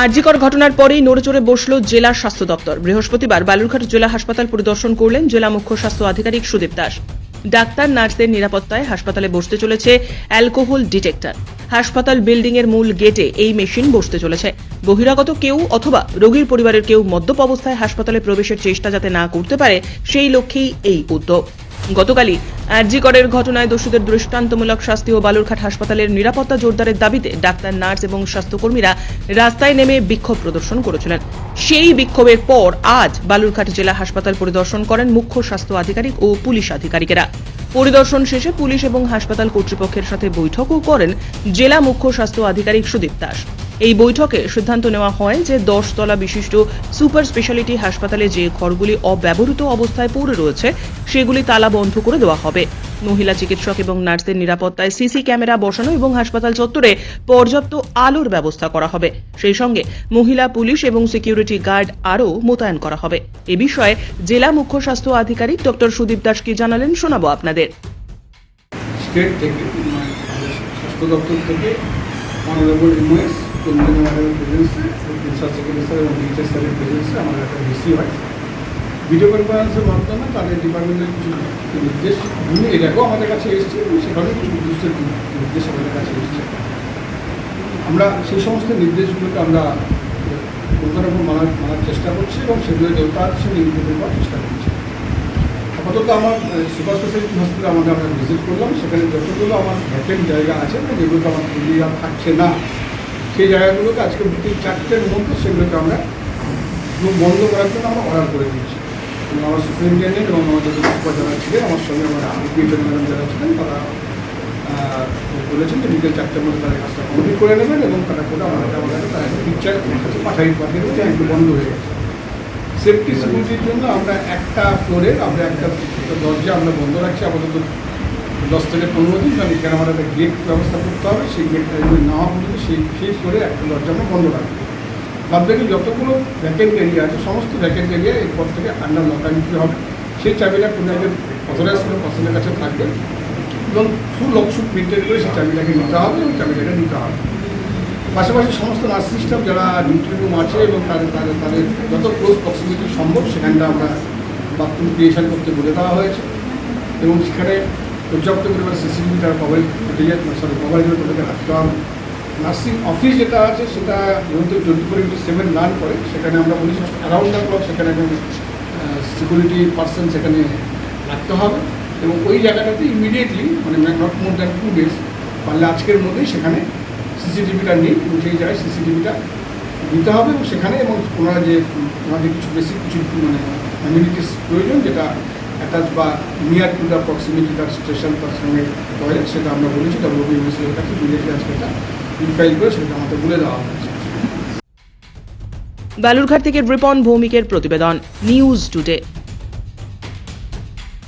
আরজিকর ঘটনার পরেই নড়েচড়ে বসল জেলার স্বাস্থ্য দপ্তর। বৃহস্পতিবার বালুরঘাট জেলা হাসপাতাল পরিদর্শন করলেন জেলা মুখ্য স্বাস্থ্য আধিকারিক সুদীপ দাস। ডাক্তার, নার্সদের নিরাপত্তায় হাসপাতালে বসতে চলেছে অ্যালকোহল ডিটেক্টর। হাসপাতাল বিল্ডিং এর মূল গেটে এই মেশিন বসতে চলেছে। বহিরাগত কেউ অথবা রোগীর পরিবারের কেউ মদ্যপ অবস্থায় হাসপাতালে প্রবেশের চেষ্টা যাতে না করতে পারে, সেই লক্ষ্যেই এই উদ্যোগ। গতকালই আরজিকরের ঘটনায় দোষীদের দৃষ্টান্তমূলক শাস্তি ও বালুরঘাট হাসপাতালের নিরাপত্তা জোরদারের দাবিতে ডাক্তার, নার্স এবং স্বাস্থ্যকর্মীরা রাস্তায় নেমে বিক্ষোভ প্রদর্শন করেছিলেন। সেই বিক্ষোভের পর আজ বালুরঘাট জেলা হাসপাতাল পরিদর্শন করেন মুখ্য স্বাস্থ্য আধিকারিক ও পুলিশ আধিকারিকেরা। পরিদর্শন শেষে পুলিশ এবং হাসপাতাল কর্তৃপক্ষের সাথে বৈঠকও করেন জেলা মুখ্য স্বাস্থ্য আধিকারিক সুদীপ দাস। এই বৈঠকে সিদ্ধান্ত নেওয়া হয় যে দশ তলা বিশিষ্ট সুপার স্পেশালিটি হাসপাতালে যে ঘরগুলি অব্যবহৃত অবস্থায় পড়ে রয়েছে সেগুলি তালা বন্ধ করে দেওয়া হবে। মহিলা চিকিৎসক এবং নার্সদের নিরাপত্তায় সিসি ক্যামেরা বসানো এবং হাসপাতাল চত্বরে পর্যাপ্ত আলোর ব্যবস্থা করা হবে। সেই সঙ্গে মহিলা, পুলিশ এবং সিকিউরিটি গার্ড আরও মোতায়েন করা হবে। এ বিষয়ে জেলা মুখ্য স্বাস্থ্য আধিকারিক ডক্টর সুদীপ দাস কি জানালেন শোনাবো আপনাদের। মানে আমাদের একটা ভিসি হয়। ভিডিও কনফারেন্সের মাধ্যমে তাদের ডিপার্টমেন্টের কিছু নির্দেশ নিয়ে আগেও আমাদের কাছে এসেছে এবং সেখানে কিছু নির্দিষ্ট নির্দেশ আমাদের কাছে এসেছে। আমরা সেই সমস্ত নির্দেশগুলোকে আমরা রকম মানার মানার চেষ্টা করছি এবং সেগুলো দেবতার সঙ্গে ইমপ্লিমেন্ট করার চেষ্টা করছি। আপাতত আমার সুপার স্পেশালিটি হসপিটাল আমাকে আমরা ভিজিট করলাম। সেখানে যতগুলো আমার ভ্যাকেন্ট জায়গা আছে বা যেগুলোতে আমার পুরুলিয়া থাকছে না, সেই জায়গাগুলোকে আজকে বিকেল চারটের মধ্যে সেগুলোকে আমরা বন্ধ করার জন্য আমরা অর্ডার করে দিয়েছি। এবং আমার সুপারিনটেন্ডেন্ট এবং আমাদের সুপার যারা ছিলেন, আমার সঙ্গে আমার ডিপিএইচএল ম্যাডাম যারা ছিলেন, তারা বলেছেন যে বিকেল চারটের মধ্যে তারা কাজটা কমপ্লিট করে নেবেন এবং তারা করে আমাদের আমাদের তারা পিকচার কাছে পাঠাই পাঠিয়ে দেবে একটু বন্ধ হয়ে গেছে। সেফটি সিকিউরিটির জন্য আমরা একটা ফ্লোরে আমরা একটা একটা দরজা আমরা বন্ধ রাখছি, আপাতত দশ থেকে পনেরো দিন, কারণ এখানে আমাদের একটা গেট ব্যবস্থা করতে হবে, সেই গেটটা যদি না পর্যন্ত সেই সেই ফ্লোরে একটা দরজা আমরা বন্ধ রাখব। বাদ বাকি যতগুলো ভ্যাকেন্ট এরিয়া আছে, সমস্ত ভ্যাকেন্ট এরিয়া এরপর থেকে আন্ডার লক এন্ট্রি হবে। সেই চাবিটা কোনো একজন অথরাইজ কোনো পার্সনের কাছে থাকবে এবং ফুল লকশুট প্রিন্টেড করে সেই চাবিটাকে নিতে হবে এবং চাবিটাকে নিতে হবে। পাশাপাশি সমস্ত নার্স সিস্টেম যারা ডিউটি রুম আছে এবং তাদের তাদের তাদের যত ক্লোজ প্রক্সিমিটি সম্ভব সেখানটা আমরা বাথরুম ক্রিয়েশন করতে বলে দেওয়া হয়েছে এবং সেখানে পর্যাপ্ত পরিমাণে সিসিটিভি তারা কভারেজ ফুটেজের সরি কভারেজের তাদেরকে রাখতে হবে। নার্সিং অফিস যেটা আছে, সেটা যেহেতু twenty four into seven run করে, সেখানে আমরা বলি অ্যারাউন্ড দ্য ক্লক সেখানে একজন সিকিউরিটি পার্সন সেখানে রাখতে হবে এবং ওই জায়গাটাতে ইমিডিয়েটলি মানে not more than two days পারলে আজকের মধ্যেই সেখানে সিসিটিভিটা নেই এবং সেই জায়গায় সিসিটিভিটা দিতে হবে এবং সেখানে এবং ওনারা যে, ওনাদের কিছু বেশি কিছু মানে অ্যামিনিটিস প্রয়োজন যেটা অ্যাটাচ বা নিয়ার টু দ্য প্রক্সিমিটি তার স্টেশন তার সঙ্গে টয়লেট সেটা আমরা বলেছি ডব্লিউবিএমএসের কাছে ইমিডিয়েটলি আজকে এটা ইনফাইল করে সেটা আমাদের বলে দেওয়া হয়েছে। বালুরঘাট থেকে রিপন ভৌমিকের প্রতিবেদন নিউজ টুডে।